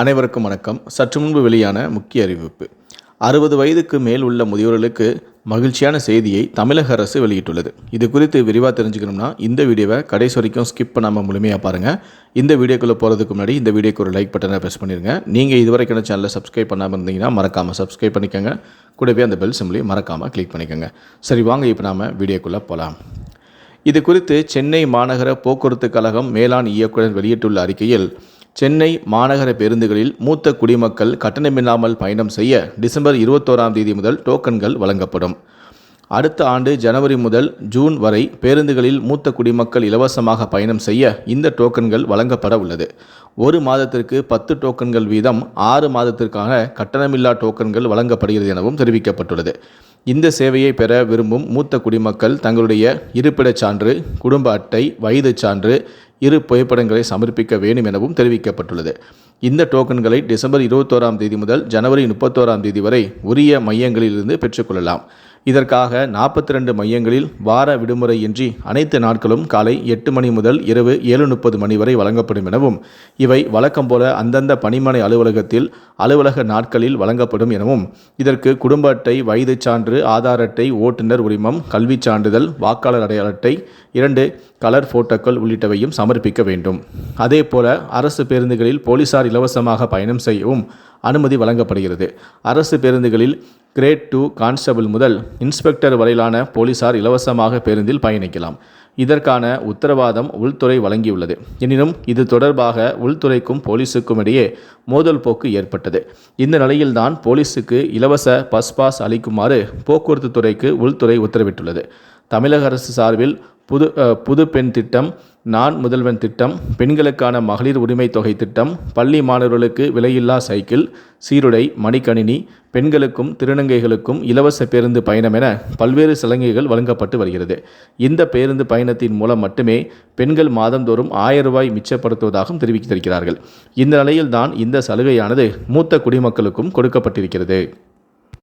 அனைவருக்கும் வணக்கம். சற்று முன்பு வெளியான முக்கிய அறிவிப்பு. அறுபது வயதுக்கு மேல் உள்ள முதியோர்களுக்கு மகிழ்ச்சியான செய்தியை தமிழக அரசு வெளியிட்டுள்ளது. இது குறித்து விரிவாக தெரிஞ்சுக்கணும்னா இந்த வீடியோவை கடைசி வரைக்கும் ஸ்கிப் பண்ணாமல் முழுமையாக பாருங்கள் இந்த வீடியோக்குள்ளே போகிறதுக்கு முன்னாடி இந்த வீடியோக்கு ஒரு லைக் பட்டனை ப்ரெஸ் பண்ணிடுங்க நீங்கள் இதுவரைக்கான சேனலை சப்ஸ்கிரைப் பண்ணாமல் இருந்தீங்கன்னா மறக்காமல் சப்ஸ்கிரைப் பண்ணிக்கோங்க. கூடவே அந்த பெல் சிம்லி மறக்காமல் கிளிக் பண்ணிக்கோங்க. சரி வாங்க இப்போ நாம் வீடியோக்குள்ளே போகலாம் இது குறித்து சென்னை மாநகர போக்குவரத்து கழகம் மேலாண் இயக்குநர் வெளியிட்டுள்ள அறிக்கையில் சென்னை மாநகர பேருந்துகளில் மூத்த குடிமக்கள் கட்டணமில்லாமல் பயணம் செய்ய டிசம்பர் இருபத்தோராம் தேதி முதல் டோக்கன்கள் வழங்கப்படும். அடுத்த ஆண்டு ஜனவரி முதல் ஜூன் வரை பேருந்துகளில் மூத்த குடிமக்கள் இலவசமாக பயணம் செய்ய இந்த டோக்கன்கள் வழங்கப்பட உள்ளது. ஒரு மாதத்திற்கு பத்து டோக்கன்கள் வீதம் ஆறு மாதத்திற்கான கட்டணமில்லா டோக்கன்கள் வழங்கப்படுகிறது எனவும் தெரிவிக்கப்பட்டுள்ளது. இந்த சேவையை பெற விரும்பும் மூத்த குடிமக்கள் தங்களுடைய இருப்பிடச் சான்று குடும்ப அட்டை வயது சான்று இரு புகைப்படங்களை சமர்ப்பிக்க வேண்டும் எனவும் தெரிவிக்கப்பட்டுள்ளது. இந்த டோக்கன்களை டிசம்பர் இருபத்தோராம் தேதி முதல் ஜனவரி முப்பத்தோராம் தேதி வரை உரிய மையங்களிலிருந்து பெற்றுக்கொள்ளலாம். இதற்காக நாற்பத்தி ரெண்டு மையங்களில் வார விடுமுறையின்றி அனைத்து நாட்களும் காலை எட்டு மணி முதல் இரவு ஏழு முப்பது மணி வரை வழங்கப்படும் எனவும் இவை வழக்கம் போல அந்தந்த பணிமனை அலுவலகத்தில் அலுவலக நாட்களில் வழங்கப்படும் எனவும் இதற்கு குடும்ப அட்டை வயதுச் சான்று ஆதார் அட்டை ஓட்டுநர் உரிமம் கல்விச் சான்றிதழ் வாக்காளர் அடையாள அட்டை இரண்டு கலர் போட்டோக்கள் உள்ளிட்டவையும் சமர்ப்பிக்க வேண்டும். அதேபோல அரசு பேருந்துகளில் போலீசார் இலவசமாக பயணம் செய்யவும் அனுமதி வழங்கப்படுகிறது. அரசு பேருந்துகளில் கிரேட் டூ கான்ஸ்டபிள் முதல் இன்ஸ்பெக்டர் வரையிலான போலீசார் இலவசமாக பேருந்தில் பயணிக்கலாம். இதற்கான உத்தரவாதம் உள்துறை வழங்கியுள்ளது. எனினும் இது தொடர்பாக உள்துறைக்கும் போலீஸுக்கும் இடையே மோதல் போக்கு ஏற்பட்டது. இந்த நிலையில்தான் போலீஸுக்கு இலவச பஸ் பாஸ் அளிக்குமாறு போக்குவரத்து துறைக்கு உள்துறை உத்தரவிட்டுள்ளது. தமிழக அரசு சார்பில் புது புது பெண் திட்டம் நான் முதல்வன் திட்டம் பெண்களுக்கான மகளிர் உரிமை தொகை திட்டம் பள்ளி மாணவர்களுக்கு விலையில்லா சைக்கிள் சீருடை மடிக்கணினி பெண்களுக்கும் திருநங்கைகளுக்கும் இலவச பேருந்து பயணம் என பல்வேறு சலுகைகள் வழங்கப்பட்டு வருகிறது. இந்த பேருந்து பயணத்தின் மூலம் மட்டுமே பெண்கள் மாதந்தோறும் ஆயிரம் ரூபாய் மிச்சப்படுத்துவதாகவும் தெரிவித்திருக்கிறார்கள். இந்த நிலையில்தான் இந்த சலுகையானது மூத்த குடிமக்களுக்கும் கொடுக்கப்பட்டிருக்கிறது.